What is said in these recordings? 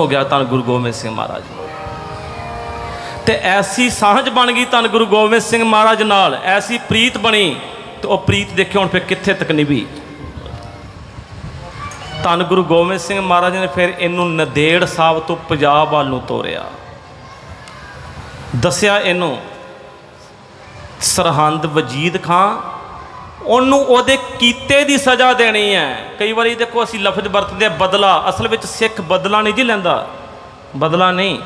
ਹੋ ਗਿਆ ਧੰਨ ਗੁਰੂ ਗੋਬਿੰਦ ਸਿੰਘ ਮਹਾਰਾਜ। ਤੇ ਐਸੀ ਸਾਂਝ ਬਣ ਗਈ ਧੰਨ ਗੁਰੂ ਗੋਬਿੰਦ ਸਿੰਘ ਮਹਾਰਾਜ ਨਾਲ, ਐਸੀ ਪ੍ਰੀਤ ਬਣੀ, ਤੇ ਉਹ ਪ੍ਰੀਤ ਦੇਖਿਓ ਹੁਣ ਫਿਰ ਕਿੱਥੇ ਤੱਕ ਨਿਭੀ। ਧੰਨ ਗੁਰੂ ਗੋਬਿੰਦ ਸਿੰਘ ਮਹਾਰਾਜ ਨੇ ਫਿਰ ਇਹਨੂੰ ਨਦੇੜ ਸਾਹਿਬ ਤੋਂ ਪੰਜਾਬ ਵੱਲ ਨੂੰ ਤੋਰਿਆ। ਦੱਸਿਆ ਇਹਨੂੰ, ਸਰਹੰਦ ਵਜੀਦ ਖਾਂ ਉਹਨੂੰ ਉਹਦੇ ਕੀਤੇ ਦੀ ਸਜ਼ਾ ਦੇਣੀ ਹੈ। ਕਈ ਵਾਰੀ ਦੇਖੋ ਅਸੀਂ ਲਫ਼ਜ਼ ਵਰਤਦੇ ਆ ਬਦਲਾ। ਅਸਲ ਵਿੱਚ ਸਿੱਖ ਬਦਲਾ ਨਹੀਂ ਜੀ ਲੈਂਦਾ। ਬਦਲਾ ਨਹੀਂ।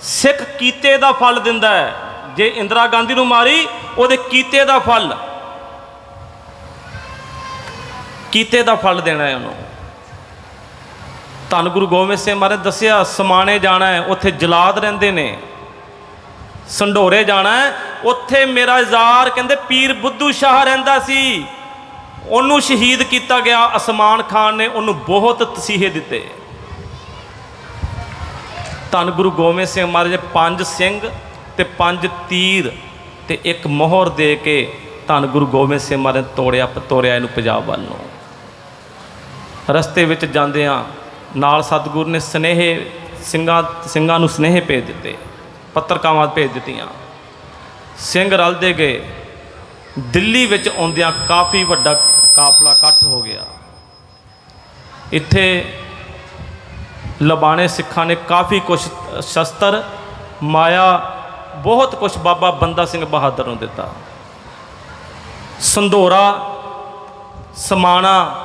ਸਿੱਖ ਕੀਤੇ ਦਾ ਫਲ ਦਿੰਦਾ ਹੈ। ਜੇ ਇੰਦਰਾ ਗਾਂਧੀ ਨੂੰ ਮਾਰੀ ਉਹਦੇ ਕੀਤੇ ਦਾ ਫਲ। ਕੀਤੇ ਦਾ ਫਲ ਦੇਣਾ ਹੈ ਉਹਨੂੰ। ਧੰਨ ਗੁਰੂ ਗੋਬਿੰਦ ਸਿੰਘ ਮਹਾਰਾਜ ਦੱਸਿਆ ਸਮਾਣੇ ਜਾਣਾ ਹੈ ਉੱਥੇ ਜਲਾਦ ਰਹਿੰਦੇ ਨੇ। ਸੰਢੋਰੇ ਜਾਣਾ ਹੈ, ਉੱਥੇ ਮੇਰਾ ਜ਼ਾਰ ਕਹਿੰਦੇ ਪੀਰ ਬੁੱਧੂ ਸ਼ਾਹ ਰਹਿੰਦਾ ਸੀ। ਉਹਨੂੰ ਸ਼ਹੀਦ ਕੀਤਾ ਗਿਆ ਅਸਮਾਨ ਖਾਨ ਨੇ, ਉਹਨੂੰ ਬਹੁਤ ਤਸੀਹੇ ਦਿੱਤੇ। ਧੰਨ ਗੁਰੂ ਗੋਬਿੰਦ ਸਿੰਘ ਮਹਾਰਾਜ ਨੇ ਪੰਜ ਸਿੰਘ ਤੇ ਪੰਜ ਤੀਰ ਤੇ ਇੱਕ ਮੋਹਰ ਦੇ ਕੇ ਧੰਨ ਗੁਰੂ ਗੋਬਿੰਦ ਸਿੰਘ ਮਹਾਰਾਜ ਨੇ ਤੋੜਿਆ ਤੋੜਿਆ ਇਹਨੂੰ ਪੰਜਾਬ ਵੱਲ ਨੂੰ। ਰਸਤੇ ਵਿੱਚ ਜਾਂਦਿਆਂ ਨਾਲ ਸਤਿਗੁਰ ਨੇ ਸਨੇਹੇ ਸਿੰਘਾਂ ਸਿੰਘਾਂ ਨੂੰ ਸਨੇਹ ਭੇਜ ਦਿੱਤੇ ਪੱਤਰਕਾਵਾਂ ਭੇਜ ਦਿੱਤੀਆਂ। ਸਿੰਘ ਰਲਦੇ ਗਏ। ਦਿੱਲੀ ਵਿੱਚ ਆਉਂਦਿਆਂ ਕਾਫੀ ਵੱਡਾ ਕਾਫਲਾ ਇਕੱਠ ਹੋ ਗਿਆ। ਇੱਥੇ ਲਬਾਣੇ ਸਿੱਖਾਂ ਨੇ ਕਾਫੀ ਕੁਝ ਸ਼ਸਤਰ, ਮਾਇਆ, ਬਹੁਤ ਕੁਝ ਬਾਬਾ ਬੰਦਾ ਸਿੰਘ ਬਹਾਦਰ ਨੂੰ ਦਿੱਤਾ। ਸੰਧੋਰਾ, ਸਮਾਣਾ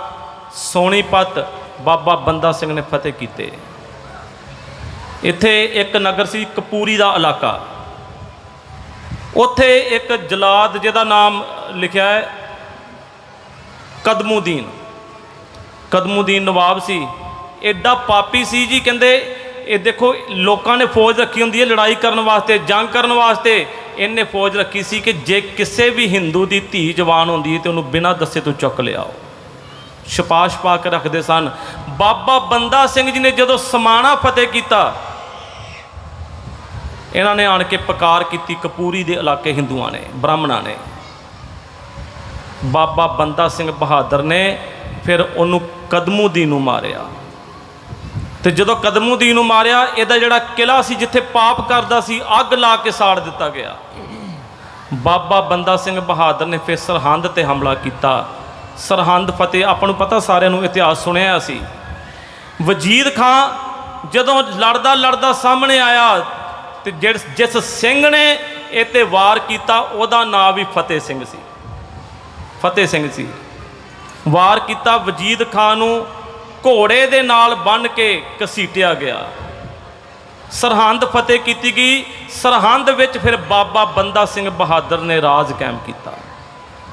ਸੋਨੀਪਤ ਬਾਬਾ ਬੰਦਾ ਸਿੰਘ ਨੇ ਫਤਿਹ ਕੀਤੇ। ਇੱਥੇ ਇੱਕ ਨਗਰ ਸੀ ਕਪੂਰੀ ਦਾ ਇਲਾਕਾ। ਉੱਥੇ ਇੱਕ ਜਲਾਦ ਜਿਹਦਾ ਨਾਮ ਲਿਖਿਆ ਹੈ, ਕਦਮੂਦੀਨ। ਕਦਮੂਦੀਨ ਨਵਾਬ ਸੀ। ਐਡਾ ਪਾਪੀ ਸੀ ਜੀ, ਕਹਿੰਦੇ ਇਹ ਦੇਖੋ ਲੋਕਾਂ ਨੇ ਫੌਜ ਰੱਖੀ ਹੁੰਦੀ ਹੈ ਲੜਾਈ ਕਰਨ ਵਾਸਤੇ, ਜੰਗ ਕਰਨ ਵਾਸਤੇ। ਇਹਨੇ ਫੌਜ ਰੱਖੀ ਸੀ ਕਿ ਜੇ ਕਿਸੇ ਵੀ ਹਿੰਦੂ ਦੀ ਧੀ ਜਵਾਨ ਹੁੰਦੀ ਹੈ ਤੇ ਉਹਨੂੰ ਬਿਨਾਂ ਦੱਸੇ ਤੋਂ ਚੁੱਕ ਲਿਆਓ। ਛਪਾਸ਼ ਪਾ ਕੇ ਰੱਖਦੇ ਸਨ। ਬਾਬਾ ਬੰਦਾ ਸਿੰਘ ਜੀ ਨੇ ਜਦੋਂ ਸਮਾਣਾ ਫਤਿਹ ਕੀਤਾ ਇਹਨਾਂ ਨੇ ਆਣ ਕੇ ਪਕਾਰ ਕੀਤੀ ਕਪੂਰੀ ਦੇ ਇਲਾਕੇ ਹਿੰਦੂਆਂ ਨੇ, ਬ੍ਰਾਹਮਣਾਂ ਨੇ। ਬਾਬਾ ਬੰਦਾ ਸਿੰਘ ਬਹਾਦਰ ਨੇ ਫਿਰ ਉਹਨੂੰ ਕਦਮੂਦੀ ਨੂੰ ਮਾਰਿਆ। ਤੇ ਜਦੋਂ ਕਦਮੂਦੀ ਨੂੰ ਮਾਰਿਆ, ਇਹਦਾ ਜਿਹੜਾ ਕਿਲਾ ਸੀ ਜਿੱਥੇ ਪਾਪ ਕਰਦਾ ਸੀ, ਅੱਗ ਲਾ ਕੇ ਸਾੜ ਦਿੱਤਾ ਗਿਆ। ਬਾਬਾ ਬੰਦਾ ਸਿੰਘ ਬਹਾਦਰ ਨੇ ਫਿਰ ਸਰਹੰਦ ਤੇ ਹਮਲਾ ਕੀਤਾ। ਸਰਹੰਦ ਫਤਿਹ, ਆਪਾਂ ਨੂੰ ਪਤਾ ਸਾਰਿਆਂ ਨੂੰ ਇਤਿਹਾਸ ਸੁਣਿਆ ਸੀ। ਵਜੀਦ ਖਾਂ ਜਦੋਂ ਲੜਦਾ ਲੜਦਾ ਸਾਹਮਣੇ ਆਇਆ ਤੇ ਜਿਸ ਜਿਸ ਸਿੰਘ ਨੇ ਇਹ ਤੇ ਵਾਰ ਕੀਤਾ, ਉਹਦਾ ਨਾਂ ਵੀ ਫਤਿਹ ਸਿੰਘ ਸੀ। ਫਤਿਹ ਸਿੰਘ ਸੀ। ਵਾਰ ਕੀਤਾ, ਵਜੀਦ ਖਾਨ ਨੂੰ ਘੋੜੇ ਦੇ ਨਾਲ ਬੰਨ ਕੇ ਕਸੀਟਿਆ ਗਿਆ। ਸਰਹੰਦ ਫਤਿਹ ਕੀਤੀ ਗਈ। ਸਰਹੰਦ ਵਿੱਚ ਫਿਰ ਬਾਬਾ ਬੰਦਾ ਸਿੰਘ ਬਹਾਦਰ ਨੇ ਰਾਜ ਕਾਇਮ ਕੀਤਾ।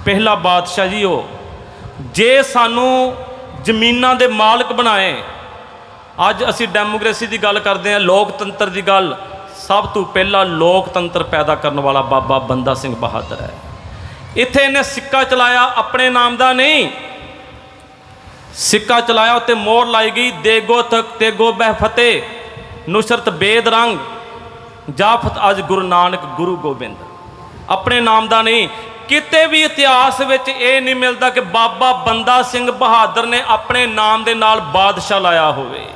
ਪਹਿਲਾ ਬਾਦਸ਼ਾਹ ਜੀ ਉਹ, ਜੇ ਸਾਨੂੰ ਜ਼ਮੀਨਾਂ ਦੇ ਮਾਲਕ ਬਣਾਏ, ਅੱਜ ਅਸੀਂ ਡੈਮੋਕ੍ਰੇਸੀ ਦੀ ਗੱਲ ਕਰਦੇ ਹਾਂ, ਲੋਕਤੰਤਰ ਦੀ ਗੱਲ ਸਭ ਤੋਂ ਪਹਿਲਾਂ ਲੋਕਤੰਤਰ ਪੈਦਾ ਕਰਨ ਵਾਲਾ ਬਾਬਾ ਬੰਦਾ ਸਿੰਘ ਬਹਾਦਰ ਹੈ। ਇੱਥੇ ਇਹਨੇ ਸਿੱਕਾ ਚਲਾਇਆ, ਆਪਣੇ ਨਾਮ ਦਾ ਨਹੀਂ। ਸਿੱਕਾ ਚਲਾਇਆ, ਉੱਤੇ ਮੋਹਰ ਲਾਈ ਗਈ, ਦੇਗੋ ਤਕ ਤੇਗੋ ਬਹਿ ਫਤਿਹ, ਨੁਸਰਤ ਬੇਦ ਰੰਗ, ਜਾਫਤ ਅਜ ਗੁਰੂ ਨਾਨਕ, ਗੁਰੂ ਗੋਬਿੰਦ। ਆਪਣੇ ਨਾਮ ਦਾ ਨਹੀਂ। ਕਿਤੇ ਵੀ ਇਤਿਹਾਸ ਵਿੱਚ ਇਹ ਨਹੀਂ ਮਿਲਦਾ ਕਿ ਬਾਬਾ ਬੰਦਾ ਸਿੰਘ ਬਹਾਦਰ ਨੇ ਆਪਣੇ ਨਾਮ ਦੇ ਨਾਲ ਬਾਦਸ਼ਾਹ ਲਾਇਆ ਹੋਵੇ।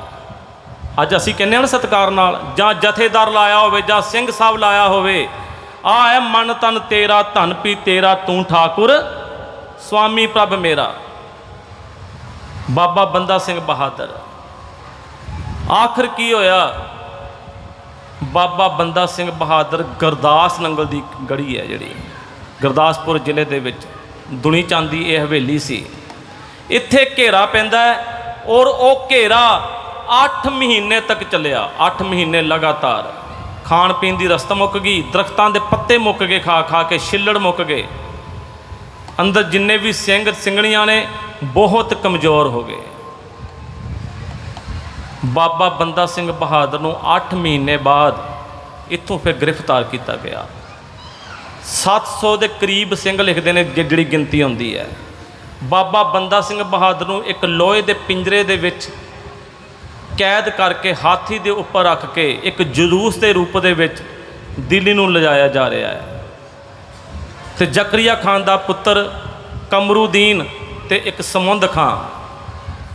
ਅੱਜ ਅਸੀਂ ਕਹਿੰਦੇ ਹਾਂ ਨਾ ਸਤਿਕਾਰ ਨਾਲ, ਜਾਂ ਜਥੇਦਾਰ ਲਾਇਆ ਹੋਵੇ, ਜਾਂ ਸਿੰਘ ਸਾਹਿਬ ਲਾਇਆ ਹੋਵੇ, ਆ ਹੈ ਮਨ ਤਨ ਤੇਰਾ, ਧਨ ਪੀ ਤੇਰਾ, ਤੂੰ ਠਾਕੁਰ ਸੁਆਮੀ ਪ੍ਰਭ ਮੇਰਾ। ਬਾਬਾ ਬੰਦਾ ਸਿੰਘ ਬਹਾਦਰ, ਆਖਰ ਕੀ ਹੋਇਆ? ਬਾਬਾ ਬੰਦਾ ਸਿੰਘ ਬਹਾਦਰ ਗੁਰਦਾਸ ਨੰਗਲ ਦੀ ਗੜੀ ਹੈ ਜਿਹੜੀ, ਗੁਰਦਾਸਪੁਰ ਜ਼ਿਲ੍ਹੇ ਦੇ ਵਿੱਚ, ਦੁਨੀ ਚਾਂਦੀ ਇਹ ਹਵੇਲੀ ਸੀ। ਇੱਥੇ ਘੇਰਾ ਪੈਂਦਾ ਔਰ ਉਹ ਘੇਰਾ 8 ਮਹੀਨੇ ਤੱਕ ਚੱਲਿਆ 8 ਮਹੀਨੇ ਲਗਾਤਾਰ। ਖਾਣ ਪੀਣ ਦੀ ਰਸਤ ਮੁੱਕ ਗਈ, ਦਰਖਤਾਂ ਦੇ ਪੱਤੇ ਮੁੱਕ ਗਏ, ਖਾ ਖਾ ਕੇ ਛਿੱਲੜ ਮੁੱਕ ਗਏ। ਅੰਦਰ ਜਿੰਨੇ ਵੀ ਸਿੰਘ ਸਿੰਘਣੀਆਂ ਨੇ, ਬਹੁਤ ਕਮਜ਼ੋਰ ਹੋ ਗਏ। ਬਾਬਾ ਬੰਦਾ ਸਿੰਘ ਬਹਾਦਰ ਨੂੰ 8 ਮਹੀਨੇ ਬਾਅਦ ਇੱਥੋਂ ਫਿਰ ਗ੍ਰਿਫਤਾਰ ਕੀਤਾ ਗਿਆ। 700 ਦੇ ਕਰੀਬ ਸਿੰਘ ਲਿਖਦੇ ਨੇ ਜਿ- ਜਿਹੜੀ ਗਿਣਤੀ ਹੁੰਦੀ ਹੈ। ਬਾਬਾ ਬੰਦਾ ਸਿੰਘ ਬਹਾਦਰ ਨੂੰ ਇੱਕ ਲੋਹੇ ਦੇ ਪਿੰਜਰੇ ਦੇ ਵਿੱਚ ਕੈਦ ਕਰਕੇ ਹਾਥੀ ਦੇ ਉੱਪਰ ਰੱਖ ਕੇ ਇੱਕ ਜਲੂਸ ਦੇ ਰੂਪ ਦੇ ਵਿੱਚ ਦਿੱਲੀ ਨੂੰ ਲਿਜਾਇਆ ਜਾ ਰਿਹਾ ਹੈ। ਤੇ ਜ਼ਕਰੀਆ ਖਾਨ ਦਾ ਪੁੱਤਰ ਕਮਰੂਦੀਨ ਤੇ ਇੱਕ ਸਮੁੰਦ ਖਾਂ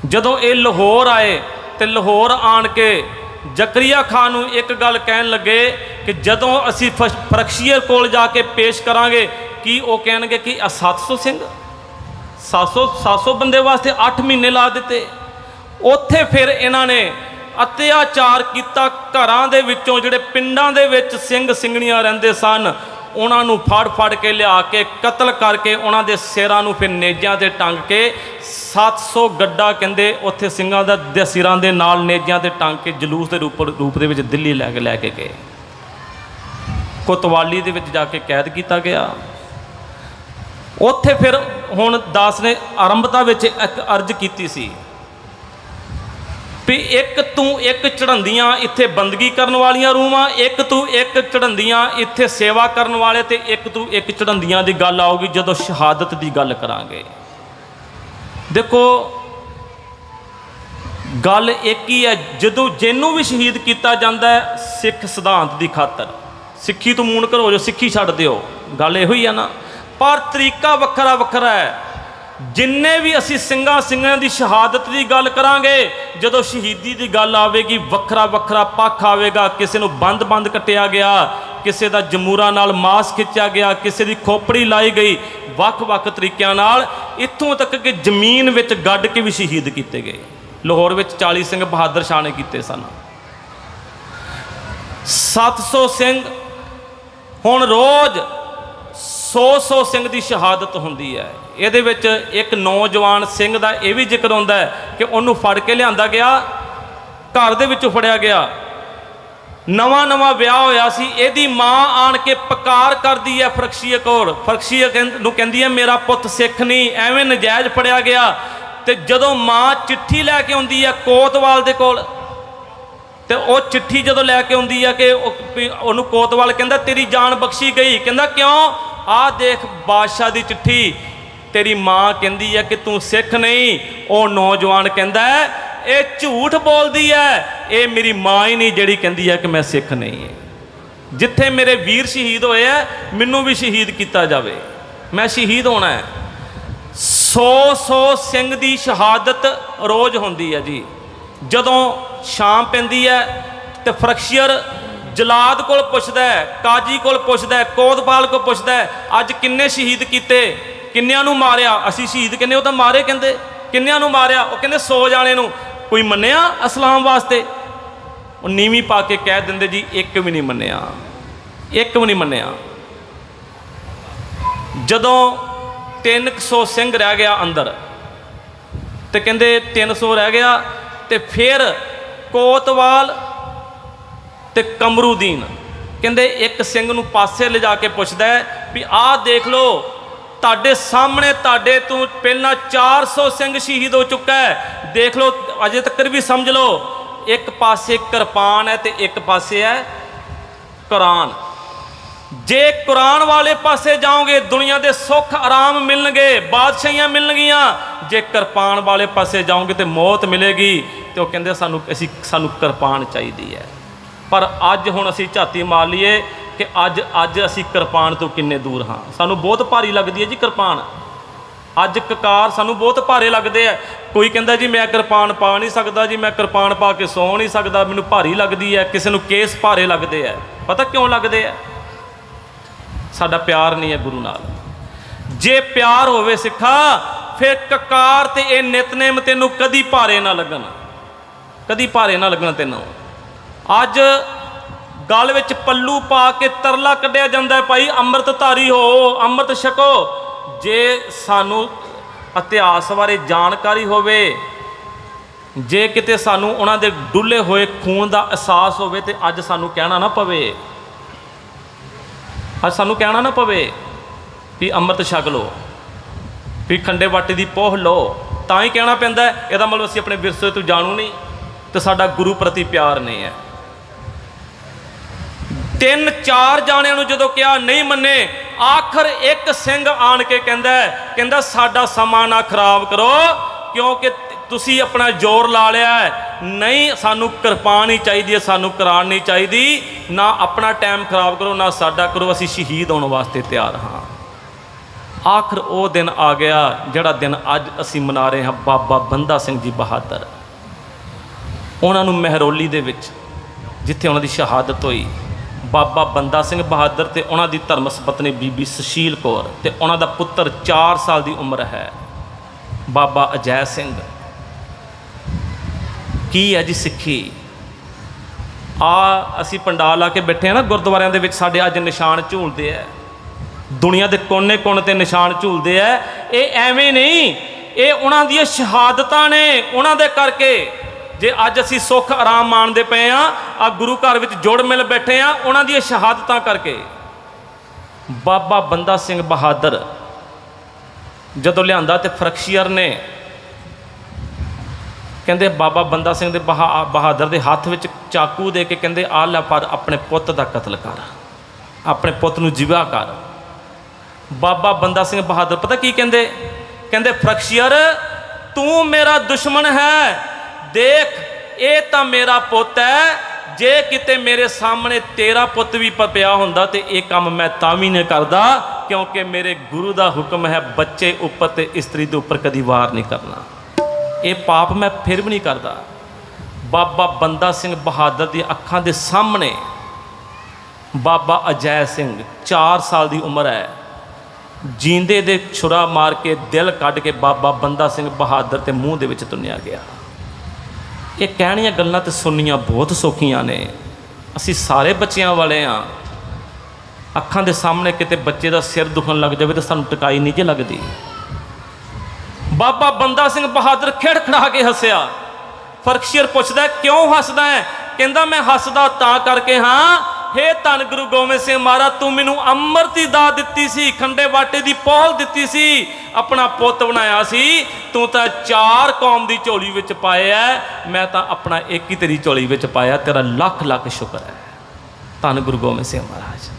ਜਦੋਂ ਇਹ ਲਾਹੌਰ ਆਏ ਤੇ ਲਾਹੌਰ ਆਣ ਕੇ ਜ਼ਕਰੀਆ ਖਾਨ ਨੂੰ ਇੱਕ ਗੱਲ ਕਹਿਣ ਲੱਗੇ ਕਿ ਜਦੋਂ ਅਸੀਂ ਫ- ਫਰਖਸ਼ੀਅਰ ਕੋਲ ਜਾ ਕੇ ਪੇਸ਼ ਕਰਾਂਗੇ, ਕੀ ਉਹ ਕਹਿਣਗੇ ਕਿ ਆ 700 ਸਿੰਘ? 700 700 ਬੰਦੇ ਵਾਸਤੇ 8 ਮਹੀਨੇ ਲਾ ਦਿੱਤੇ। ਉੱਥੇ ਫਿਰ ਇਹਨਾਂ ਨੇ ਅਤਿਆਚਾਰ ਕੀਤਾ, ਘਰਾਂ ਦੇ ਵਿੱਚੋਂ ਜਿਹੜੇ ਪਿੰਡਾਂ ਦੇ ਵਿੱਚ ਸਿੰਘ ਸਿੰਘਣੀਆਂ ਰਹਿੰਦੇ ਸਨ, ਉਹਨਾਂ ਨੂੰ ਫੜ ਫੜ ਕੇ ਲਿਆ ਕੇ ਕਤਲ ਕਰਕੇ ਉਹਨਾਂ ਦੇ ਸਿਰਾਂ ਨੂੰ ਫਿਰ ਨੇਜਾਂ ਤੇ ਟੰਗ ਕੇ 700 ਗੱਡਾ ਕਹਿੰਦੇ ਉੱਥੇ ਸਿੰਘਾਂ ਦਾ ਦੇ ਸਿਰਾਂ ਦੇ ਨਾਲ ਨੇਜਾਂ ਤੇ ਟੰਗ ਕੇ ਜਲੂਸ ਦੇ ਰੂਪ ਰੂਪ ਦੇ ਵਿੱਚ ਦਿੱਲੀ ਲੈ ਕੇ ਲੈ ਕੇ ਗਏ। ਕੋਤਵਾਲੀ ਦੇ ਵਿੱਚ ਜਾ ਕੇ ਕੈਦ ਕੀਤਾ ਗਿਆ। ਉੱਥੇ ਫਿਰ ਹੁਣ ਦਾਸ ਨੇ ਆਰੰਭਤਾ ਵਿੱਚ ਇੱਕ ਅਰਜ਼ ਕੀਤੀ ਸੀ। ਵੀ ਇੱਕ ਤੂੰ ਇੱਕ ਚੜੰਦੀਆਂ ਇੱਥੇ ਬੰਦਗੀ ਕਰਨ ਵਾਲੀਆਂ ਰੂਹਾਂ, ਇੱਕ ਤੂੰ ਇੱਕ ਚੜੰਦੀਆਂ ਇੱਥੇ ਸੇਵਾ ਕਰਨ ਵਾਲੇ ਤੇ ਇੱਕ ਤੂੰ ਇੱਕ ਚੜੰਦੀਆਂ ਦੀ ਗੱਲ ਆਊਗੀ ਜਦੋਂ ਸ਼ਹਾਦਤ ਦੀ ਗੱਲ ਕਰਾਂਗੇ। ਦੇਖੋ, ਗੱਲ ਇੱਕ ਹੀ ਹੈ, ਜਦੋਂ ਜਿਹਨੂੰ ਵੀ ਸ਼ਹੀਦ ਕੀਤਾ ਜਾਂਦਾ ਹੈ, ਸਿੱਖ ਸਿਧਾਂਤ ਦੀ ਖਾਤਰ। ਸਿੱਖੀ ਤੋਂ ਮੂਣ ਕਰੋ, ਜੋ ਸਿੱਖੀ ਛੱਡ ਦਿਓ। ਗੱਲ ਇਹੋ ਹੀ ਆ ਨਾ, ਪਰ ਤਰੀਕਾ ਵੱਖਰਾ ਵੱਖਰਾ ਹੈ। ਜਿੰਨੇ ਵੀ ਅਸੀਂ ਸਿੰਘਾਂ ਸਿੰਘਾਂ ਦੀ ਸ਼ਹਾਦਤ ਦੀ ਗੱਲ ਕਰਾਂਗੇ, ਜਦੋਂ ਸ਼ਹੀਦੀ ਦੀ ਗੱਲ ਆਵੇਗੀ, ਵੱਖਰਾ ਵੱਖਰਾ ਪੱਖ ਆਵੇਗਾ, ਕਿਸੇ ਨੂੰ ਬੰਦ-ਬੰਦ ਕੱਟਿਆ ਗਿਆ, ਕਿਸੇ ਦਾ ਜਮੂਰਾ ਨਾਲ ਮਾਸ ਖਿੱਚਿਆ ਗਿਆ, ਕਿਸੇ ਦੀ ਖੋਪੜੀ ਲਾਈ ਗਈ ਵੱਖ-ਵੱਖ ਤਰੀਕਿਆਂ ਨਾਲ ਇੱਥੋਂ ਤੱਕ ਕਿ ਜ਼ਮੀਨ ਵਿੱਚ ਗੱਡ ਕੇ ਵੀ ਸ਼ਹੀਦ ਕੀਤੇ ਗਏ। ਲਾਹੌਰ ਵਿੱਚ 40 ਸਿੰਘ ਬਹਾਦਰ ਸ਼ਾਹ ਨੇ ਕੀਤੇ ਸਨ। 700 ਸਿੰਘ ਹੁਣ ਰੋਜ਼ 100-100 ਸਿੰਘ ਦੀ ਸ਼ਹਾਦਤ ਹੁੰਦੀ ਹੈ। ਇਹਦੇ ਵਿੱਚ ਇੱਕ ਨੌਜਵਾਨ ਸਿੰਘ ਦਾ ਇਹ ਵੀ ਜ਼ਿਕਰ ਹੁੰਦਾ ਹੈ ਕਿ ਉਹਨੂੰ ਫੜ ਕੇ ਲਿਆਂਦਾ ਗਿਆ, ਘਰ ਦੇ ਵਿੱਚੋਂ ਫੜਿਆ ਗਿਆ। ਨਵਾਂ ਨਵਾਂ ਵਿਆਹ ਹੋਇਆ ਸੀ, ਇਹਦੀ ਮਾਂ ਆਣ ਕੇ ਪਕਾਰ ਕਰਦੀ ਹੈ ਫਰਖਸ਼ੀਏ ਕੋਲ। ਫਰਖਸ਼ੀਏ ਕਹਿੰ- ਨੂੰ ਕਹਿੰਦੀ ਹੈ, ਮੇਰਾ ਪੁੱਤ ਸਿੱਖ ਨਹੀਂ ਐਵੇਂ ਨਜਾਇਜ਼ ਫੜਿਆ ਗਿਆ। ਤੇ ਜਦੋਂ ਮਾਂ ਚਿੱਠੀ ਲੈ ਕੇ ਆਉਂਦੀ ਹੈ ਕੋਤਵਾਲ ਦੇ ਕੋਲ, ਤੇ ਉਹ ਚਿੱਠੀ ਜਦੋਂ ਲੈ ਕੇ ਆਉਂਦੀ ਆ ਕਿ ਉਹਨੂੰ ਕੋਤਵਾਲ ਕਹਿੰਦਾ, ਤੇਰੀ ਜਾਨ ਬਖਸ਼ੀ ਗਈ। ਕਹਿੰਦਾ, ਕਿਉਂ? ਆਹ ਦੇਖ ਬਾਦਸ਼ਾਹ ਦੀ ਚਿੱਠੀ। ਤੇਰੀ ਮਾਂ ਕਹਿੰਦੀ ਹੈ ਕਿ ਤੂੰ ਸਿੱਖ ਨਹੀਂ ਉਹ ਨੌਜਵਾਨ ਕਹਿੰਦਾ ਹੈ, ਇਹ ਝੂਠ ਬੋਲਦੀ ਹੈ ਇਹ ਮੇਰੀ ਮਾਂ ਹੀ ਨਹੀਂ ਜਿਹੜੀ ਕਹਿੰਦੀ ਹੈ ਕਿ ਮੈਂ ਸਿੱਖ ਨਹੀਂ ਜਿੱਥੇ ਮੇਰੇ ਵੀਰ ਸ਼ਹੀਦ ਹੋਏ ਆ ਮੈਨੂੰ ਵੀ ਸ਼ਹੀਦ ਕੀਤਾ ਜਾਵੇ। ਮੈਂ ਸ਼ਹੀਦ ਹੋਣਾ ਹੈ। 100-100 ਸਿੰਘ ਦੀ ਸ਼ਹਾਦਤ ਰੋਜ਼ ਹੁੰਦੀ ਹੈ ਜੀ। ਜਦੋਂ ਸ਼ਾਮ ਪੈਂਦੀ ਹੈ ਤੇ ਫਰਕਸ਼ੀਅਰ ਜਲਾਦ ਕੋਲ ਪੁੱਛਦਾ ਕਾਜੀ ਕੋਲ ਪੁੱਛਦਾ ਹੈ ਕੋਤਵਾਲ ਕੋਲ ਪੁੱਛਦਾ ਅੱਜ ਕਿੰਨੇ ਸ਼ਹੀਦ ਕੀਤੇ? ਕਿੰਨਿਆਂ ਨੂੰ ਮਾਰਿਆ? ਅਸੀਂ ਸ਼ਹੀਦ ਕਹਿੰਦੇ ਉਹ ਤਾਂ ਮਾਰੇ ਕਹਿੰਦੇ। ਕਿੰਨਿਆਂ ਨੂੰ ਮਾਰਿਆ? ਉਹ ਕਹਿੰਦੇ 100 ਜਾਣੇ ਨੂੰ। ਕੋਈ ਮੰਨਿਆ ਇਸਲਾਮ ਵਾਸਤੇ? ਉਹ ਨੀਵੀਂ ਪਾ ਕੇ ਕਹਿ ਦਿੰਦੇ ਜੀ, ਇੱਕ ਵੀ ਨਹੀਂ ਮੰਨਿਆ। ਇੱਕ ਵੀ ਨਹੀਂ ਮੰਨਿਆ। ਜਦੋਂ 300 ਸਿੰਘ ਰਹਿ ਗਿਆ ਅੰਦਰ, ਤੇ ਕਹਿੰਦੇ 300 ਰਹਿ ਗਿਆ, ਤੇ ਫਿਰ ਕੋਤਵਾਲ ਤੇ ਕਮਰੂਦੀਨ ਕਹਿੰਦੇ ਇੱਕ ਸਿੰਘ ਨੂੰ ਪਾਸੇ ਲਿਜਾ ਕੇ ਪੁੱਛਦਾ ਵੀ ਆਹ ਦੇਖ ਲਓ, ਤੁਹਾਡੇ ਸਾਹਮਣੇ ਤੁਹਾਡੇ ਤੋਂ ਪਹਿਲਾਂ 400 ਸਿੰਘ ਸ਼ਹੀਦ ਹੋ ਚੁੱਕਾ ਹੈ। ਦੇਖ ਲਓ, ਅਜੇ ਤੱਕ ਵੀ ਸਮਝ ਲਓ, ਇੱਕ ਪਾਸੇ ਕਿਰਪਾਨ ਹੈ ਤੇ ਇੱਕ ਪਾਸੇ ਹੈ ਕੁਰਾਨ। ਜੇ ਕੁਰਾਨ ਵਾਲੇ ਪਾਸੇ ਜਾਓਗੇ, ਦੁਨੀਆ ਦੇ ਸੁੱਖ ਆਰਾਮ ਮਿਲਣਗੇ, ਬਾਦਸ਼ਾਹੀਆਂ ਮਿਲਣਗੀਆਂ। ਜੇ ਕਿਰਪਾਨ ਵਾਲੇ ਪਾਸੇ ਜਾਓਗੇ ਤੇ ਮੌਤ ਮਿਲੇਗੀ, ਤੇ ਉਹ ਕਹਿੰਦੇ ਸਾਨੂੰ, ਅਸੀਂ, ਸਾਨੂੰ ਕਿਰਪਾਨ ਚਾਹੀਦੀ ਹੈ। ਪਰ ਅੱਜ ਹੁਣ ਅਸੀਂ ਝਾਤੀ ਮਾਰ ਲਈਏ ਕਿ ਅੱਜ ਅੱਜ ਅਸੀਂ ਕਿਰਪਾਨ ਤੋਂ ਕਿੰਨੇ ਦੂਰ ਹਾਂ। ਸਾਨੂੰ ਬਹੁਤ ਭਾਰੀ ਲੱਗਦੀ ਹੈ ਜੀ ਕਿਰਪਾਨ। ਅੱਜ ਕਕਾਰ ਸਾਨੂੰ ਬਹੁਤ ਭਾਰੇ ਲੱਗਦੇ ਆ। ਕੋਈ ਕਹਿੰਦਾ ਜੀ ਮੈਂ ਕਿਰਪਾਨ ਪਾ ਨਹੀਂ ਸਕਦਾ ਜੀ, ਮੈਂ ਕਿਰਪਾਨ ਪਾ ਕੇ ਸੌ ਨਹੀਂ ਸਕਦਾ। ਮੈਨੂੰ ਭਾਰੀ ਲੱਗਦੀ ਹੈ, ਕਿਸੇ ਨੂੰ ਕੇਸ ਭਾਰੇ ਲੱਗਦੇ ਆ। ਪਤਾ ਕਿਉਂ ਲੱਗਦੇ ਆ? ਸਾਡਾ ਪਿਆਰ ਨਹੀਂ ਹੈ ਗੁਰੂ ਨਾਲ। ਜੇ ਪਿਆਰ ਹੋਵੇ ਸਿੱਖਾ, ਫਿਰ ਕਕਾਰ ਤੇ ਇਹ ਨਿਤਨੇਮ ਤੈਨੂੰ ਕਦੀ ਭਾਰੇ ਨਾ ਲੱਗਣ। ਕਦੀ ਭਾਰੇ ਨਾ ਲੱਗਣ ਤੈਨੂੰ। ਅੱਜ ਗਲ ਵਿੱਚ ਪੱਲੂ ਪਾ ਕੇ ਤਰਲਾ ਕੱਢਿਆ ਜਾਂਦਾ ਭਾਈ, ਅੰਮ੍ਰਿਤਧਾਰੀ ਹੋ, ਅੰਮ੍ਰਿਤ ਛਕੋ। ਜੇ ਸਾਨੂੰ ਇਤਿਹਾਸ ਬਾਰੇ ਜਾਣਕਾਰੀ ਹੋਵੇ, ਜੇ ਕਿਤੇ ਸਾਨੂੰ ਉਹਨਾਂ ਦੇ ਡੁੱਲੇ ਹੋਏ ਖੂਨ ਦਾ ਅਹਿਸਾਸ ਹੋਵੇ ਤੇ ਅੱਜ ਸਾਨੂੰ ਕਹਿਣਾ ਨਾ ਪਵੇ। ਅੱਜ ਸਾਨੂੰ ਕਹਿਣਾ ਨਾ ਪਵੇ ਵੀ ਅੰਮ੍ਰਿਤ ਛਕ ਲਓ, ਵੀ ਖੰਡੇ ਬਾਟੇ ਦੀ ਪੋਹ ਲਓ। ਤਾਂ ਹੀ ਕਹਿਣਾ ਪੈਂਦਾ ਇਹਦਾ ਮਤਲਬ ਅਸੀਂ ਆਪਣੇ ਵਿਰਸੇ ਤੋਂ ਜਾਣੂ ਨਹੀਂ ਤੇ ਸਾਡਾ ਗੁਰੂ ਪ੍ਰਤੀ ਪਿਆਰ ਨਹੀਂ ਹੈ। ਤਿੰਨ ਚਾਰ ਜਾਣਿਆਂ ਨੂੰ ਜਦੋਂ ਕਿਹਾ ਨਹੀਂ ਮੰਨੇ, ਆਖਰ ਇੱਕ ਸਿੰਘ ਆਣ ਕੇ ਕਹਿੰਦਾ ਕਹਿੰਦਾ, ਸਾਡਾ ਸਮਾਂ ਨਾ ਖਰਾਬ ਕਰੋ, ਕਿਉਂਕਿ ਤੁਸੀਂ ਆਪਣਾ ਜ਼ੋਰ ਲਾ ਲਿਆ ਨਹੀਂ, ਸਾਨੂੰ ਕਿਰਪਾਨ ਨਹੀਂ ਚਾਹੀਦੀ ਹੈ, ਸਾਨੂੰ ਕੁਰਾਨ ਨਹੀਂ ਚਾਹੀਦੀ। ਨਾ ਆਪਣਾ ਟਾਈਮ ਖਰਾਬ ਕਰੋ, ਨਾ ਸਾਡਾ ਕਰੋ, ਅਸੀਂ ਸ਼ਹੀਦ ਹੋਣ ਵਾਸਤੇ ਤਿਆਰ ਹਾਂ। ਆਖਰ ਉਹ ਦਿਨ ਆ ਗਿਆ, ਜਿਹੜਾ ਦਿਨ ਅੱਜ ਅਸੀਂ ਮਨਾ ਰਹੇ ਹਾਂ, ਬਾਬਾ ਬੰਦਾ ਸਿੰਘ ਜੀ ਬਹਾਦਰ। ਉਹਨਾਂ ਨੂੰ ਮਹਿਰੋਲੀ ਦੇ ਵਿੱਚ, ਜਿੱਥੇ ਉਹਨਾਂ ਦੀ ਸ਼ਹਾਦਤ ਹੋਈ ਬਾਬਾ ਬੰਦਾ ਸਿੰਘ ਬਹਾਦਰ ਤੇ ਉਹਨਾਂ ਦੀ ਧਰਮ ਪਤਨੀ ਬੀਬੀ ਸੁਸ਼ੀਲ ਕੌਰ ਤੇ ਉਹਨਾਂ ਦਾ ਪੁੱਤਰ 4 ਸਾਲ ਦੀ ਉਮਰ ਹੈ। ਬਾਬਾ ਅਜੈ ਸਿੰਘ। ਕੀ ਹੈ ਜੀ ਸਿੱਖੀ? ਆ ਅਸੀਂ ਪੰਡਾਲ ਲਾ ਕੇ ਬੈਠੇ ਆ ਨਾ ਗੁਰਦੁਆਰਿਆਂ ਦੇ ਵਿੱਚ, ਸਾਡੇ ਅੱਜ ਨਿਸ਼ਾਨ ਝੂਲਦੇ ਆ। ਦੁਨੀਆ ਦੇ ਕੋਨੇ-ਕੋਨੇ ਤੇ ਨਿਸ਼ਾਨ ਝੂਲਦੇ ਆ। ਇਹ ਐਵੇਂ ਨਹੀਂ, ਇਹ ਉਹਨਾਂ ਦੀਆਂ ਸ਼ਹਾਦਤਾਂ ਨੇ, ਉਹਨਾਂ ਦੇ ਕਰਕੇ। ਜੇ ਅੱਜ ਅਸੀਂ ਸੁੱਖ ਆਰਾਮ ਮਾਣਦੇ ਪਏ ਆ ਆ ਗੁਰੂ ਘਰ ਵਿੱਚ ਜੁੜ ਮਿਲ ਬੈਠੇ ਆ, ਉਹਨਾਂ ਦੀਆਂ ਸ਼ਹਾਦਤਾਂ ਕਰਕੇ। ਬਾਬਾ ਬੰਦਾ ਸਿੰਘ ਬਹਾਦਰ ਜਦੋਂ ਲਿਆਂਦਾ ਤੇ ਫਰਕਸ਼ੀਅਰ ਨੇ ਕਹਿੰਦੇ ਬਾਬਾ ਬੰਦਾ ਸਿੰਘ ਦੇ ਬਹਾ- ਬਹਾਦਰ ਦੇ ਹੱਥ ਵਿੱਚ ਚਾਕੂ ਦੇ ਕੇ ਕਹਿੰਦੇ, ਆ ਲੈ ਪਰ ਆਪਣੇ ਪੁੱਤ ਦਾ ਕਤਲ ਕਰ, ਆਪਣੇ ਪੁੱਤ ਨੂੰ ਜਿਵਾ ਕਰ। ਬਾਬਾ ਬੰਦਾ ਸਿੰਘ ਬਹਾਦਰ ਪਤਾ ਕੀ ਕਹਿੰਦੇ? ਕਹਿੰਦੇ ਫਰਕਸ਼ੀਅਰ ਤੂੰ ਮੇਰਾ ਦੁਸ਼ਮਣ ਹੈ। ਦੇਖ, ਇਹ ਤਾਂ ਮੇਰਾ ਪੁੱਤ ਹੈ। ਜੇ ਕਿਤੇ ਮੇਰੇ ਸਾਹਮਣੇ ਤੇਰਾ ਪੁੱਤ ਵੀ ਪਿਆ ਹੁੰਦਾ ਤੇ ਇਹ ਕੰਮ ਮੈਂ ਤਾਂ ਵੀ ਨਹੀਂ ਕਰਦਾ, ਕਿਉਂਕਿ ਮੇਰੇ ਗੁਰੂ ਦਾ ਹੁਕਮ ਹੈ ਬੱਚੇ ਉੱਪਰ ਤੇ ਇਸਤਰੀ ਦੇ ਉੱਪਰ ਕਦੀ ਵਾਰ ਨਹੀਂ ਕਰਨਾ। ਇਹ ਪਾਪ ਮੈਂ ਫਿਰ ਵੀ ਨਹੀਂ ਕਰਦਾ। ਬਾਬਾ ਬੰਦਾ ਸਿੰਘ ਬਹਾਦਰ ਦੀ ਅੱਖਾਂ ਦੇ ਸਾਹਮਣੇ ਬਾਬਾ ਅਜੈ ਸਿੰਘ 4 ਸਾਲ ਦੀ ਉਮਰ ਹੈ। ਜੀਂਦੇ ਦੇ ਛੁਰਾ ਮਾਰ ਕੇ ਦਿਲ ਕੱਢ ਕੇ ਬਾਬਾ ਬੰਦਾ ਸਿੰਘ ਬਹਾਦਰ ਤੇ ਮੂੰਹ ਦੇ ਵਿੱਚ ਤੁੰਨਿਆ ਗਿਆ। ਇਹ ਕਹਿਣੀਆਂ ਗੱਲਾਂ ਤੇ ਸੁਣਨੀਆਂ ਬਹੁਤ ਸੌਖੀਆਂ ਨੇ। ਅਸੀਂ ਸਾਰੇ ਬੱਚਿਆਂ ਵਾਲੇ ਆ। ਅੱਖਾਂ ਦੇ ਸਾਹਮਣੇ ਕਿਤੇ ਬੱਚੇ ਦਾ ਸਿਰ ਦੁਖਣ ਲੱਗ ਜਾਵੇ ਤਾਂ ਸਾਨੂੰ ਟਿਕਾਈ ਨਹੀਂ ਜੇ ਲੱਗਦੀ। ਬਾਬਾ ਬੰਦਾ ਸਿੰਘ ਬਹਾਦਰ ਖਿੜਖੜਾ ਕੇ ਹੱਸਿਆ। ਫਰਕਸ਼ੀਰ ਪੁੱਛਦਾ ਕਿਉਂ ਹੱਸਦਾ ਹੈ? ਕਹਿੰਦਾ, ਮੈਂ ਹੱਸਦਾ ਤਾਂ ਕਰਕੇ ਹਾਂ ਹੇ ਧੰਨ ਗੁਰੂ ਗੋਬਿੰਦ ਸਿੰਘ ਮਹਾਰਾਜ, ਤੂੰ ਮੈਨੂੰ ਅੰਮ੍ਰਿਤ ਦੀ ਦਾਤ ਦਿੱਤੀ ਸੀ, ਖੰਡੇ ਬਾਟੇ ਦੀ ਪਹੁਲ ਦਿੱਤੀ ਸੀ, ਆਪਣਾ ਪੁੱਤ ਬਣਾਇਆ ਸੀ। ਤੂੰ ਤਾਂ ਚਾਰ ਕੌਮ ਦੀ ਝੋਲੀ ਵਿੱਚ ਪਾਇਆ ਮੈਂ ਤਾਂ ਆਪਣਾ ਇੱਕ ਹੀ ਤੇਰੀ ਝੋਲੀ ਵਿੱਚ ਪਾਇਆ, ਤੇਰਾ ਲੱਖ ਲੱਖ ਸ਼ੁਕਰ ਹੈ। ਧੰਨ ਗੁਰੂ ਗੋਬਿੰਦ ਸਿੰਘ ਮਹਾਰਾਜ।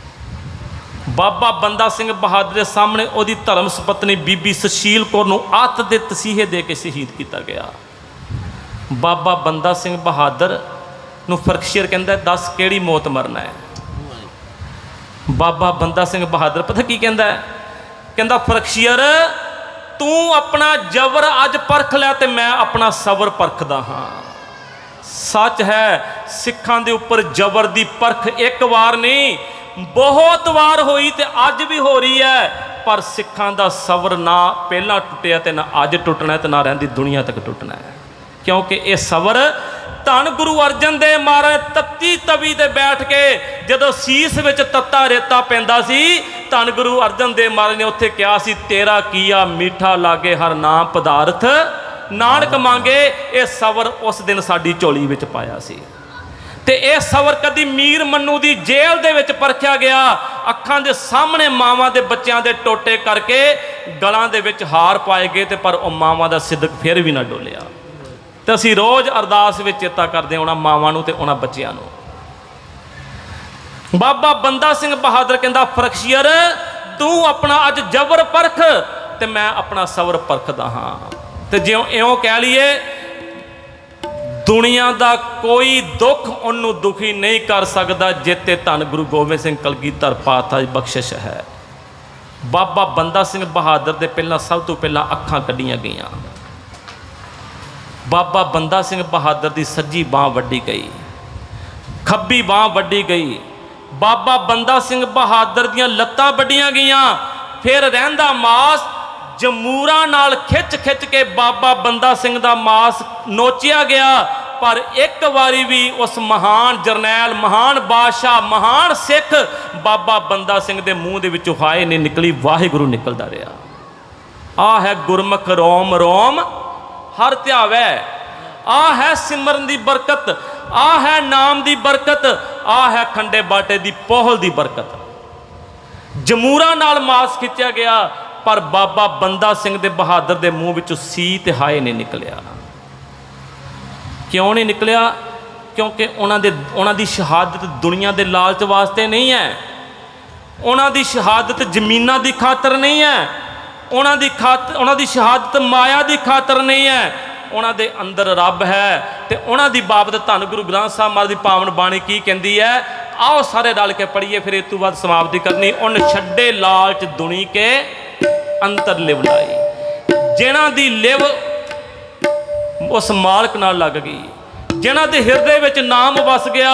ਬਾਬਾ ਬੰਦਾ ਸਿੰਘ ਬਹਾਦਰ ਦੇ ਸਾਹਮਣੇ ਉਹਦੀ ਧਰਮ ਸੁਪਤਨੀ ਬੀਬੀ ਸੁਸ਼ੀਲ ਕੌਰ ਨੂੰ ਅੱਤ ਦੇ ਤਸੀਹੇ ਦੇ ਕੇ ਸ਼ਹੀਦ ਕੀਤਾ ਗਿਆ। ਬਾਬਾ ਬੰਦਾ ਸਿੰਘ ਬਹਾਦਰ ਨੂੰ ਫਰਕਸ਼ੀਰ ਕਹਿੰਦਾ, ਦੱਸ ਕਿਹੜੀ ਮੌਤ ਮਰਨਾ ਹੈ ਬਾਬਾ ਬੰਦਾ ਸਿੰਘ ਬਹਾਦਰ ਪਤਾ ਕੀ ਕਹਿੰਦਾ? ਕਹਿੰਦਾ ਫਰਕਸ਼ੀਰ ਤੂੰ ਆਪਣਾ ਜ਼ਬਰ ਅੱਜ ਪਰਖ ਲੈ ਤੇ ਮੈਂ ਆਪਣਾ ਸਬਰ ਪਰਖਦਾ ਹਾਂ। ਸੱਚ ਹੈ, ਸਿੱਖਾਂ ਦੇ ਉੱਪਰ ਜ਼ਬਰ ਦੀ ਪਰਖ ਇੱਕ ਵਾਰ ਨਹੀਂ, ਬਹੁਤ ਵਾਰ ਹੋਈ ਤੇ ਅੱਜ ਵੀ ਹੋ ਰਹੀ ਹੈ। ਪਰ ਸਿੱਖਾਂ ਦਾ ਸਬਰ ਨਾ ਪਹਿਲਾਂ ਟੁੱਟਿਆ ਤੇ ਨਾ ਅੱਜ ਟੁੱਟਣਾ ਤੇ ਨਾ ਰਹਿੰਦੀ ਦੁਨੀਆ ਤੱਕ ਟੁੱਟਣਾ ਹੈ। ਕਿਉਂਕਿ ਇਹ ਸਬਰ ਧੰਨ ਗੁਰੂ ਅਰਜਨ ਦੇ ਮਹਾਰਾਜ ਤੱਤੀ ਤਵੀ ਤੇ ਬੈਠ ਕੇ ਜਦੋਂ ਸੀਸ ਵਿੱਚ ਤੱਤਾ ਰੇਤਾ ਪੈਂਦਾ ਸੀ ਧੰਨ ਗੁਰੂ ਅਰਜਨ ਦੇਵ ਮਹਾਰਾਜ ਨੇ ਉੱਥੇ ਕਿਹਾ ਸੀ ਤੇਰਾ ਕੀਆ ਮਿੱਠਾ ਲਾਗੇ ਹਰ ਨਾਮ ਪਦਾਰਥ। ਨਾਨਕ ਮੰਗੇ ਇਹ ਸਬਰ ਉਸ ਦਿਨ ਸਾਡੀ ਝੋਲੀ ਵਿੱਚ ਪਾਇਆ ਸੀ। ਤੇ ਇਹ ਸਬਰ ਕਦੀ ਮੀਰ ਮੰਨੂ ਦੀ ਜੇਲ੍ਹ ਦੇ ਵਿੱਚ ਪਰਖਿਆ ਗਿਆ। ਅੱਖਾਂ ਦੇ ਸਾਹਮਣੇ ਮਾਵਾਂ ਦੇ ਬੱਚਿਆਂ ਦੇ ਟੋਟੇ ਕਰਕੇ ਗਲਾਂ ਦੇ ਵਿੱਚ ਹਾਰ ਪਾਏ ਗਏ ਤੇ ਪਰ ਉਹ ਮਾਵਾਂ ਦਾ ਸਿੱਦਕ ਫਿਰ ਵੀ ਨਾ ਡੋਲਿਆ। ਤੇ ਅਸੀਂ ਰੋਜ਼ ਅਰਦਾਸ ਵਿੱਚ ਚੇਤਾ ਕਰਦੇ ਹਾਂ ਉਹਨਾਂ ਮਾਵਾਂ ਨੂੰ ਤੇ ਉਹਨਾਂ ਬੱਚਿਆਂ ਨੂੰ। ਬਾਬਾ ਬੰਦਾ ਸਿੰਘ ਬਹਾਦਰ ਕਹਿੰਦਾ, ਫਰਖਸ਼ੀਅਰ, ਤੂੰ ਆਪਣਾ ਅੱਜ ਜ਼ਬਰ ਪਰਖ ਤੇ ਮੈਂ ਆਪਣਾ ਸਬਰ ਪਰਖਦਾ ਹਾਂ। ਤੇ ਜਿਉਂ ਇਉਂ ਕਹਿ ਲਈਏ, ਦੁਨੀਆ ਦਾ ਕੋਈ ਦੁੱਖ ਉਹਨੂੰ ਦੁਖੀ ਨਹੀਂ ਕਰ ਸਕਦਾ ਜਿੱਤੇ ਧੰਨ ਗੁਰੂ ਗੋਬਿੰਦ ਸਿੰਘ ਕਲਗੀਧਰ ਪਾਤਸ਼ਾਹ ਦੀ ਬਖਸ਼ਿਸ਼ ਹੈ। ਬਾਬਾ ਬੰਦਾ ਸਿੰਘ ਬਹਾਦਰ ਦੇ ਪਹਿਲਾਂ ਸਭ ਤੋਂ ਪਹਿਲਾਂ ਅੱਖਾਂ ਕੱਢੀਆਂ ਗਈਆਂ। ਬਾਬਾ ਬੰਦਾ ਸਿੰਘ ਬਹਾਦਰ ਦੀ ਸੱਜੀ ਬਾਹ ਵੱਡੀ ਗਈ। ਖੱਬੀ ਬਾਹ ਵੱਡੀ ਗਈ। ਬਾਬਾ ਬੰਦਾ ਸਿੰਘ ਬਹਾਦਰ ਦੀਆਂ ਲੱਤਾਂ ਵੱਡੀਆਂ ਗਈਆਂ। ਫਿਰ ਰਹਿੰਦਾ ਮਾਸ ਜਮੂਰਾਂ ਨਾਲ ਖਿੱਚ ਖਿੱਚ ਕੇ ਬਾਬਾ ਬੰਦਾ ਸਿੰਘ ਦਾ ਮਾਸ ਨੋਚਿਆ ਗਿਆ। ਪਰ ਇੱਕ ਵਾਰੀ ਵੀ ਉਸ ਮਹਾਨ ਜਰਨੈਲ, ਮਹਾਨ ਬਾਦਸ਼ਾਹ, ਮਹਾਨ ਸਿੱਖ ਬਾਬਾ ਬੰਦਾ ਸਿੰਘ ਦੇ ਮੂੰਹ ਦੇ ਵਿੱਚੋਂ ਹਾਏ ਨਹੀਂ ਨਿਕਲੀ, ਵਾਹਿਗੁਰੂ ਨਿਕਲਦਾ ਰਿਹਾ। ਆ ਹੈ ਗੁਰਮੁਖ ਰੋਮ ਰੋਮ। ਹਰ ਧਿਆਵੈ। ਆ ਹੈ ਸਿਮਰਨ ਦੀ ਬਰਕਤ ਆ ਹੈ ਨਾਮ ਦੀ ਬਰਕਤ ਆ ਹੈ ਖੰਡੇ ਬਾਟੇ ਦੀ ਪੋਹਲ ਦੀ ਬਰਕਤ। ਜਮੂਰਾ ਨਾਲ ਮਾਸ ਖਿੱਚਿਆ ਗਿਆ, ਪਰ ਬਾਬਾ ਬੰਦਾ ਸਿੰਘ ਦੇ ਬਹਾਦਰ ਦੇ ਮੂੰਹ ਵਿੱਚੋਂ ਸੀ ਤੇ ਹਾਏ ਨਹੀਂ ਨਿਕਲਿਆ। ਕਿਉਂ ਨਹੀਂ ਨਿਕਲਿਆ? ਕਿਉਂਕਿ ਉਹਨਾਂ ਦੇ, ਉਹਨਾਂ ਦੀ ਸ਼ਹਾਦਤ ਦੁਨੀਆ ਦੇ ਲਾਲਚ ਵਾਸਤੇ ਨਹੀਂ ਹੈ। ਉਹਨਾਂ ਦੀ ਸ਼ਹਾਦਤ ਜ਼ਮੀਨਾਂ ਦੀ ਖਾਤਰ ਨਹੀਂ ਹੈ। ਉਹਨਾਂ ਦੀ ਖਾਤਰ ਉਹਨਾਂ ਦੀ ਸ਼ਹਾਦਤ ਮਾਇਆ ਦੀ ਖਾਤਰ ਨਹੀਂ ਹੈ। ਉਹਨਾਂ ਦੇ ਅੰਦਰ ਰੱਬ ਹੈ ਤੇ ਉਹਨਾਂ ਦੀ ਬਾਬਤ ਧੰਨ ਗੁਰੂ ਗ੍ਰੰਥ ਸਾਹਿਬ ਮਹਾਰਾਜ ਦੀ ਪਾਵਨ ਬਾਣੀ ਕੀ ਕਹਿੰਦੀ ਹੈ? ਆਓ ਸਾਰੇ ਰਲ ਕੇ ਪੜ੍ਹੀਏ, ਫਿਰ ਇਸ ਤੋਂ ਬਾਅਦ ਸਮਾਪਤੀ ਕਰਨੀ। ਉਹਨ ਛੱਡੇ ਲਾਲਚ ਦੁਨੀ ਕੇ ਅੰਤਰ ਲਿਵ ਲਾਈ। ਜਿਨ੍ਹਾਂ ਦੀ ਲਿਵ ਉਸ ਮਾਲਕ ਨਾਲ ਲੱਗ ਗਈ, ਜਿਨ੍ਹਾਂ ਦੇ ਹਿਰਦੇ ਵਿੱਚ ਨਾਮ ਵਸ ਗਿਆ,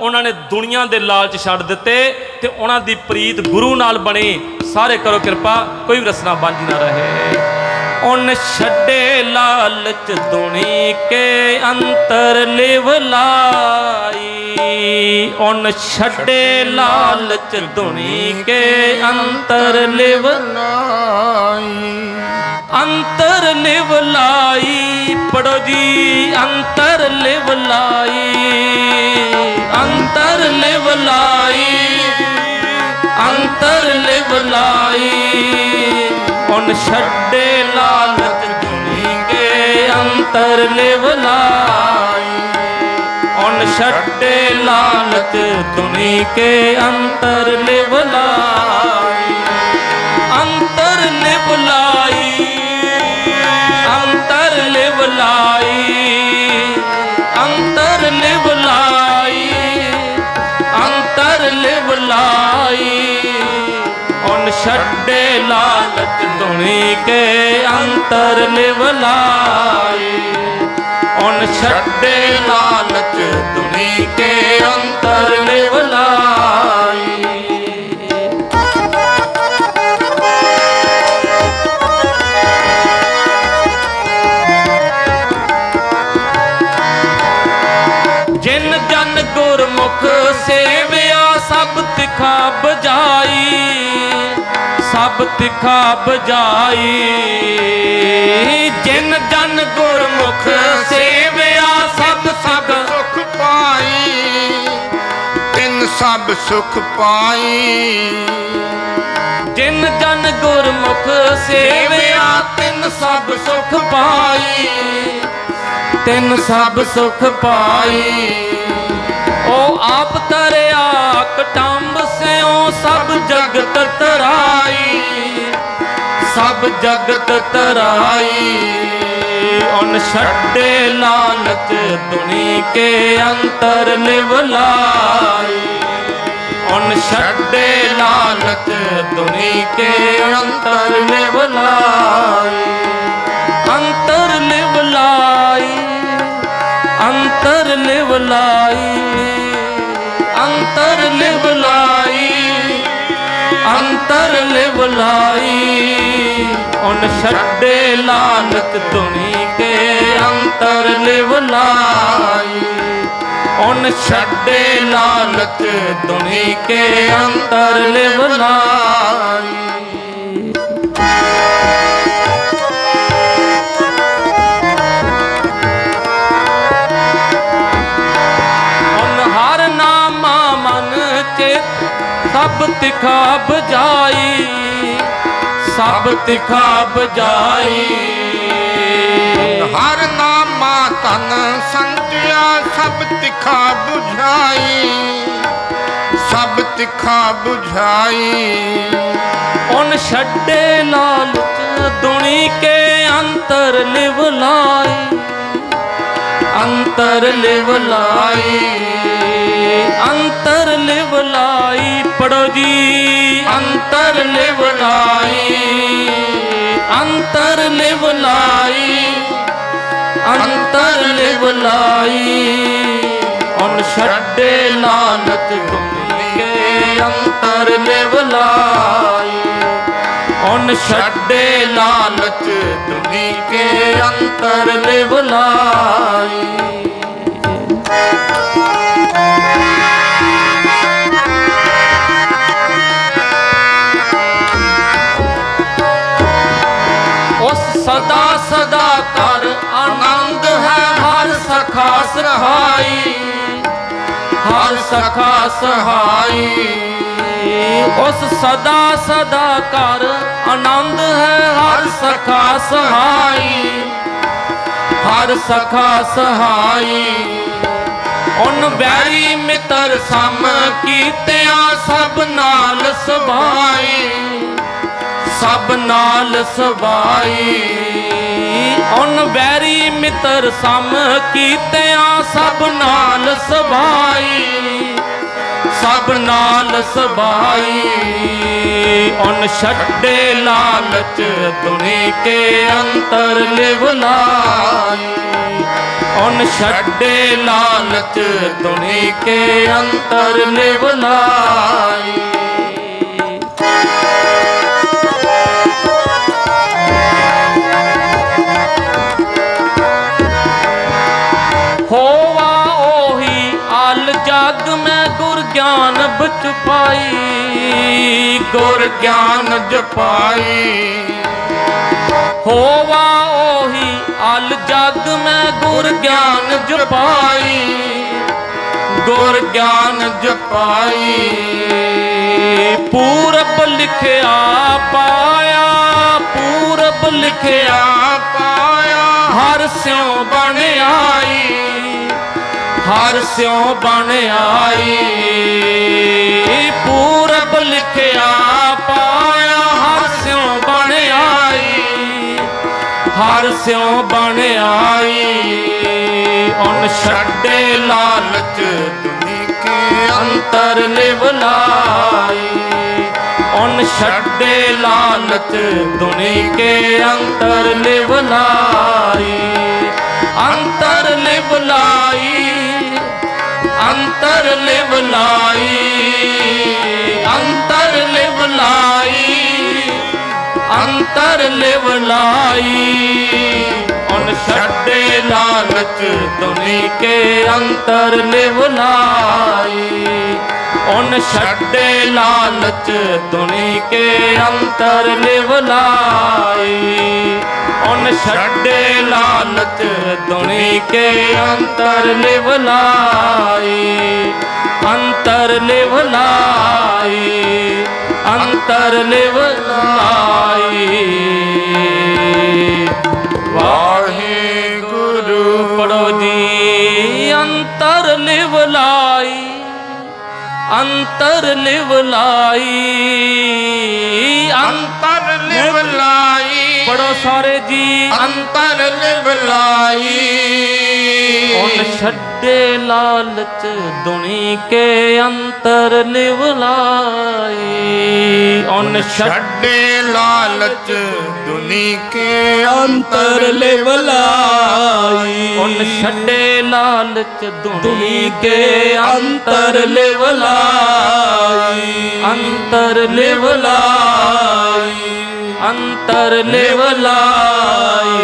ਉਹਨਾਂ ਨੇ ਦੁਨੀਆ ਦੇ ਲਾਲਚ ਛੱਡ ਦਿੱਤੇ ਤੇ ਉਹਨਾਂ ਦੀ ਪ੍ਰੀਤ ਗੁਰੂ ਨਾਲ ਬਣੀ। ਸਾਰੇ ਕਰੋ ਕਿਰਪਾ, ਕੋਈ ਵੀ ਰਸਨਾ ਬਾਂਝੀ ਨਾ ਰਹੇ। ਉਨ ਛੱਡੇ ਲਾਲਚ ਦੁਨੀ ਕੇ ਅੰਤਰ ਲਿਵ ਲਾਈ। ਉਨ ਛੱਡੇ ਲਾਲਚ ਦੁਨੀ ਕੇ ਅੰਤਰ ਲਿਵ ਲਾਈ। ਅੰਤਰ ਲਿਵ ਲਾਈ, ਪੜੋ ਜੀ, ਅੰਤਰ ਲਿਵ ਲਾਈ। ਅੰਤਰ ਲਿਵ ਲਾਈ। ਅੰਤਰ ਲਿਵ ਲਾਈ ਉਨ ਛੱਡੇ ਲਾਲਚ ਦੁਨੀ ਅੰਤਰ ਲਿਵ ਲਾਈ। ਉਨ ਛੱਡੇ ਲਾਲਚ ਦੁਨੀ ਕੇ ਅੰਤਰ ਲਿਵ ਲਾਈ। ਅੰਤਰ ਲਿਵ ਲਾਈ, ਅੰਤਰ ਲਿਵ ਲਾਈ, ਅੰਤਰ ਲਿਵ ਲਾਈ, ਅੰਤਰ ਲਿਵ ਲਾਈ। ਉਨ ਛੱਡੇ ਲਾਲਚ ਧੁਨੀ ਕੇ ਅੰਤਰ ਲਿਵ ਲਾਈ ਉਨ ਛੱਡੇ ਲਾਲਚ ਧੁਨੀ ਕੇ ਅੰਤਰ ਲਿਵ ਜਿਨ ਜਨ ਗੁਰਮੁਖ ਸੇਵ ਸਭ ਤਿਖਾ ਬਜਾਈ ਜਿਨ ਜਨ ਗੁਰਮੁਖ ਸੇਵਿਆ, ਸਭ ਸਭ ਸੁਖ ਪਾਈ। ਤਿੰਨ ਸਭ ਸੁਖ ਪਾਈ। ਜਿਨ ਜਨ ਗੁਰਮੁਖ ਸੇਵਿਆ, ਤਿੰਨ ਸਭ ਸੁਖ ਪਾਈ। ਤਿੰਨ ਸਭ ਸੁਖ ਪਾਈ। ਉਹ ਆਪ ਤਰੇ ਜਗਤ ਤਰਾਈ, ਸਭ ਜਗਤ ਤਰਾਈ। ਉਨ ਛੱਡੇ ਲਾਲਚ ਦੁਨੀ ਕੇ ਅੰਤਰ ਲਿਵ ਲਾਈ ਉਨ ਛੱਡੇ ਲਾਲਚ ਦੁਨੀ ਕੇ ਅੰਤਰ ਲਿਵ ਲਾਈ ਅੰਤਰ ਲਿਵ ਲਾਈ ਅੰਤਰ ਲਿਵ ਲਾਈ ਅੰਤਰ ਲਿਵ ਲਿਵ ਲਾਈ ਉਨ ਛੱਡੇ ਲਾਲਚ ਦੁਨੀ ਕੇ ਅੰਤਰ ਲਿਵ ਲਾਈ। ਉਨ ਛੱਡੇ ਲਾਲਚ ਦੁਨੀ ਕੇ ਅੰਤਰ ਲਿਵ ਲਾਈ। ਸਭ ਤਿਖਾ ਬਜਾਈ ਸਭ ਤਿਖਾ ਬਜਾਈ ਹਰ ਨਾਮਾ ਤਨ ਸੰਤਿਆ ਸਭ ਤਿਖਾ 부ਝਾਈ ਸਭ ਤਿਖਾ 부ਝਾਈ ਉਨ ਛੱਡੇ ਲਾਲਚ ਦੁਨੀ ਕੇ ਅੰਤਰ ਲਿਵ ਲਾਈ। ਅੰਤਰ ਲਿਵ ਲਾਈ। ਅੰਤਰ ਲਿਵ ਲਾਈ ਪੜੋ ਜੀ ਅੰਤਰ ਲਿਵ ਲਾਈ। ਅੰਤਰ ਲਿਵ ਲਾਈ। ਅੰਤਰ ਲਿਵ ਲਾਈ। ਉਨ ਛੱਡੇ ਲਾਲਚ ਦੁਨੀ ਅੰਤਰ ਲਿਵ ਲਾਈ। ਉਨ ਛੱਡੇ ਲਾਲਚ ਦੁਨੀ ਕੇ ਅੰਤਰ ਲਿਵ ਲਾਈ। ਸਹਾਈ, ਹਰ ਸਖਾ ਸਹਾਈ। ਉਸ ਸਦਾ ਸਦਾ ਕਰ ਆਨੰਦ ਹੈ, ਹਰ ਸਖਾ ਸਹਾਈ। ਹਰ ਸਖਾ ਸਹਾਈ। ਉਨ ਬੈਰੀ ਮਿੱਤਰ ਸਮ ਕੀਤਿਆ ਸਭ ਨਾਲ ਸਭਾਈ। ਸਭ ਨਾਲ ਸਵਾਈ। ਉਨ ਬੈਰੀ ਮਿੱਤਰ ਸਮ ਕੀਤਿਆਂ ਸਭ ਨਾਲ ਸਬਾਈ ਸਭ ਨਾਲ ਸਬਾਈ ਉਨ ਛੱਡੇ ਲਾਲਚ ਦੁਨੀ ਕੇ ਅੰਤਰ ਲਿਵ ਲਾਈ। ਉਨ ਛੱਡੇ ਲਾਲਚ ਦੁਨੀ ਕੇ ਅੰਤਰ ਨਿਵਲਾਈ ਹੋਵਾ ਪਾਈ ਗੁਰ ਗਿਆਨ ਜਪਾਈ। ਹੋਵਾ ਉਹੀ ਅਲ ਜਗ ਮੈਂ ਗੁਰ ਗਿਆਨ ਜਪਾਈ, ਗੁਰ ਗਿਆਨ ਜਪਾਈ। ਪੂਰਬ ਲਿਖਿਆ ਪਾਇਆ, ਪੂਰਬ ਲਿਖਿਆ ਪਾਇਆ, ਹਰ ਸਿਉ ਬਣ ਆਈ। ਹਰ ਸਿਉ ਬਣ ਆਈ। ਪੂਰਬ ਲਿਖਿਆ ਪਾਇਆ ਹਰ ਸਿਉ ਬਣ ਆਈ। ਹਰ ਸਿਉ ਬਣ ਆਈ। ਉਨ ਛੱਡੇ ਲਾਲਚ ਦੁਨੀ ਕੇ ਅੰਤਰ ਲਿਵਲਾਈ ਉਨ ਛੱਡੇ ਲਾਲਚ ਦੁਨੀ ਕੇ ਅੰਤਰ ਲਿਵਲਾਈ ਅੰਤਰ ਲਿਵਲਾਈ ਅੰਤਰ ਲਿਵਲਾਈ ਅੰਤਰ ਲਿਵਲਾਈ ਅੰਤਰ ਲਿਵਲਾਈ ਉਨ ਛੱਡੇ ਲਾਲਚ ਦੁਨੀ ਕੇ ਅੰਤਰ ਲਿਵਲਾਈ ਉਨ ਛੱਡੇ ਲਾਲਚ ਦੁਨੀ ਕੇ ਅੰਤਰ ਲਿਵਲਾਈ ਉਨ ਛੱਡੇ ਲਾਲਚ ਦੁਨੀ ਕੇ ਅੰਤਰ ਲਿਵਲਾਈ ਅੰਤਰ ਲਿਵਲਾਈ ਅੰਤਰ ਲਿਵਲਾਈ ਵਾਹਿਗੁਰੂ ਪੜੋ ਜੀ ਅੰਤਰ ਲਿਵਲਾਈ ਅੰਤਰ ਲਿਵਲਾਈ ਅੰਤਰ ਲਿਵਲਾਈ ਪੜੋ ਸਾਰੇ ਜੀ। ਅੰਤਰ ਲਿਵਲਾਈ ਉਨ ਛੱਡੇ ਲਾਲਚ ਦੁਨੀ ਕੇ ਅੰਤਰ ਲਿਵਲਾਈ ਉਨ ਛੱਡ ਛੱਡੇ ਲਾਲਚ ਦੁਨੀ ਕੇ ਅੰਤਰ ਲਿਵਲਾਈ ਉਨ ਛੱਡੇ ਲਾਲਚ ਦੁਨੀ ਕੇ ਅੰਤਰ ਅੰਤਰ ਲਿਵਲਾਈ ਅੰਤਰ ਲਿਵਲਾਈ